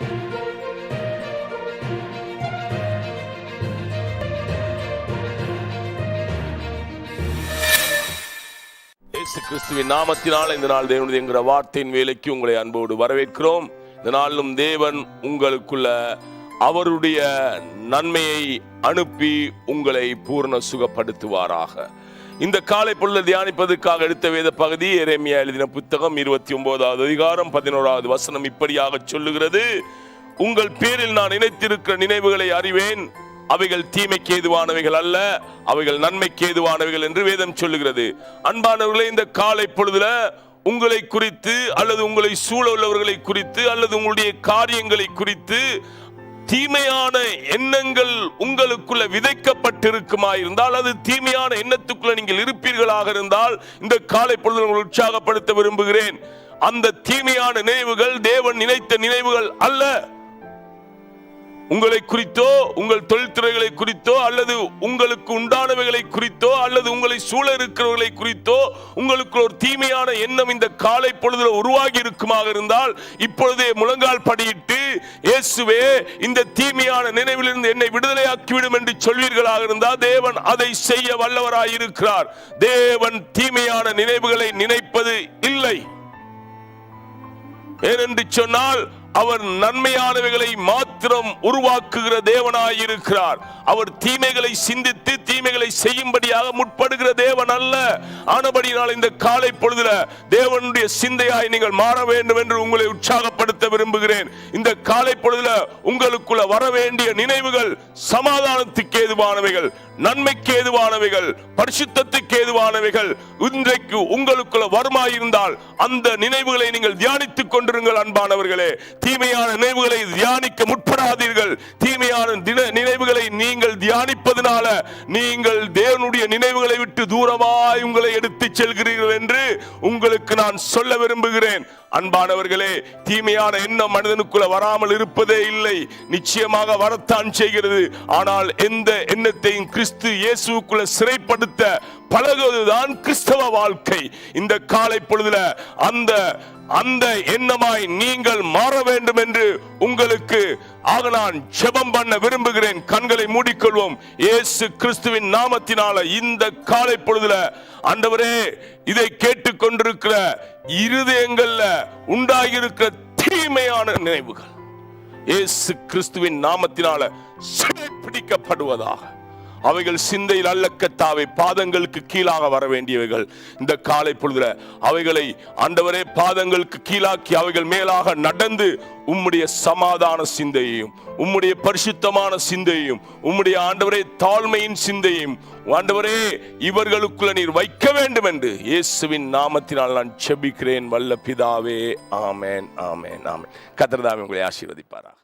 இயேசு கிறிஸ்துவின் நாமத்தினால் இந்த நாள் தேவனுடைய என்கிற வார்த்தையின் வேலைக்கு உங்களை அன்போடு வரவேற்கிறோம். இந்த நாளிலும் தேவன் உங்களுக்குள்ள அவருடைய நன்மையை அனுப்பி உங்களை பூர்ண சுகப்படுத்துவாராக. இந்த காலை பொழுது தியானிப்பதற்காக எடுத்த வேத பகுதி எரேமியா எழுதின புத்தகம் இருபத்தி ஒன்பதாவது அதிகாரம் பதினோராவது வசனம் இப்படியாக சொல்லுகிறது. உங்கள் பேரில் நான் நினைத்திருக்கிற நினைவுகளை அறிவேன். அவைகள் தீமைக்கு ஏதுவானவைகள் அல்ல. அவைகள் நன்மைக்கு ஏதுவானவைகள் என்று வேதம் சொல்லுகிறது. அன்பானவர்களே இந்த காலை பொழுதுல உங்களை குறித்து அல்லது உங்களை சூழ உள்ளவர்களை குறித்து அல்லது உங்களுடைய காரியங்களை குறித்து தீமையான எண்ணங்கள் உங்களுக்குள்ள விதைக்கப்பட்டிருக்குமா இருந்தால் அது தீமையான எண்ணத்துக்குள்ள நீங்கள் இருப்பீர்களாக இருந்தால் இந்த காலை பொழுது உங்களை உற்சாகப்படுத்த விரும்புகிறேன். அந்த தீமையான நினைவுகள் தேவன் நினைத்த நினைவுகள் அல்ல. உங்களை குறித்தோ உங்கள் தொழில்துறைகளை குறித்தோ அல்லது உங்களுக்கு உண்டானவைகளை குறித்தோ அல்லது உங்களை சூழ இருக்கிறவர்களை குறித்தோ உங்களுக்கு ஒரு தீமையான எண்ணம் இந்த காலை பொழுதுல உருவாகி இருக்குமாக இருந்தால் இப்பொழுதே முழங்கால் படியிட்டு இயேசுவே இந்த தீமையான நினைவிலிருந்து என்னை விடுதலையாக்கிவிடும் என்று சொல்வீர்களாக இருந்தால் தேவன் அதை செய்ய வல்லவராய் இருக்கிறார் தேவன் தீமையான நினைவுகளை நினைப்பது இல்லை. ஏனென்று சொன்னால் அவர் நன்மையானவைகளை மாத்திரம் உருவாக்குகிற தேவனாயிருக்கிறார். அவர் தீமைகளை சிந்தித்து தீமைகளை செய்யும்படியாக முற்படுகிற தேவன் அல்ல. ஆனபடினால் இந்த காலை பொழுதுல தேவனுடைய சிந்தையாய் நீங்கள் மாற வேண்டும் என்று உங்களை உற்சாகப்படுத்த விரும்புகிறேன். இந்த காலை பொழுதுல உங்களுக்குள்ள வர வேண்டிய நினைவுகள் சமாதானத்துக்கு ஏதுவானவைகள் நன்மைக்கு ஏதுவானவைகள் பரிசுத்தத்துக்கு ஏதுவானவைகள் இன்றைக்கு உங்களுக்குள்ள வருமாயிருந்தால் அந்த நினைவுகளை நீங்கள் தியானித்துக் கொண்டிருங்கள் அன்பானவர்களே. தீமையான நினைவுகளை தியானிக்க முற்படாதீர்கள். தீமையான தின- நினைவுகளை நீங்கள் தியானிப்பதனால நீங்கள் தேவனுடைய நினைவுகளை விட்டு தூரமாய் உங்களை எடுத்து செல்கிறீர்கள் என்று உங்களுக்கு நான் சொல்ல விரும்புகிறேன். அன்பானவர்களே தீமையான எண்ணம் மனிதனுக்குள்ள வராமல் இருப்பதே இல்லை. நிச்சயமாக வரத்தான் செய்கிறது. ஆனால் எந்த எண்ணத்தையும் கிறிஸ்து இயேசுக்குள்ள சிறைப்படுத்த பழகுவதுதான் கிறிஸ்தவ வாழ்க்கை. இந்த காலை பொழுதுல அந்த அந்த எண்ணமாய் நீங்கள் மாற வேண்டும் என்று உங்களுக்கு ஆக நான் ஜெபம் பண்ண விரும்புகிறேன். கண்களை மூடிக்கொள்வோம். இயேசு கிறிஸ்துவின் நாமத்தினால இந்த காலை பொழுதுல ஆண்டவரே இதை கேட்டுக்கொண்டிருக்கிற இருதயங்கள்ல உண்டாகியிருக்கிற தீமையான நினைவுகள் இயேசு கிறிஸ்துவின் நாமத்தினால சிறைப்பிடிக்கப்படுவதாக. அவைகள் சிந்தையில் அல்ல கத்தாவை பாதங்களுக்கு கீழாக வர வேண்டியவைகள் இந்த காலை பொழுதுல அவைகளை ஆண்டவரே பாதங்களுக்கு கீழாக்கி அவைகள் மேலாக நடந்து உம்முடைய சமாதான சிந்தையையும் உம்முடைய பரிசுத்தமான சிந்தையையும் உம்முடைய ஆண்டவரே தாழ்மையின் சிந்தையும் ஆண்டவரே இவர்களுக்குள்ள நீர் வைக்க வேண்டும் என்று இயேசுவின் நாமத்தினால் நான் செபிக்கிறேன் வல்ல பிதாவே. ஆமேன் ஆமேன் ஆமேன். கத்திரதாமே உங்களை ஆசீர்வதிப்பாராக.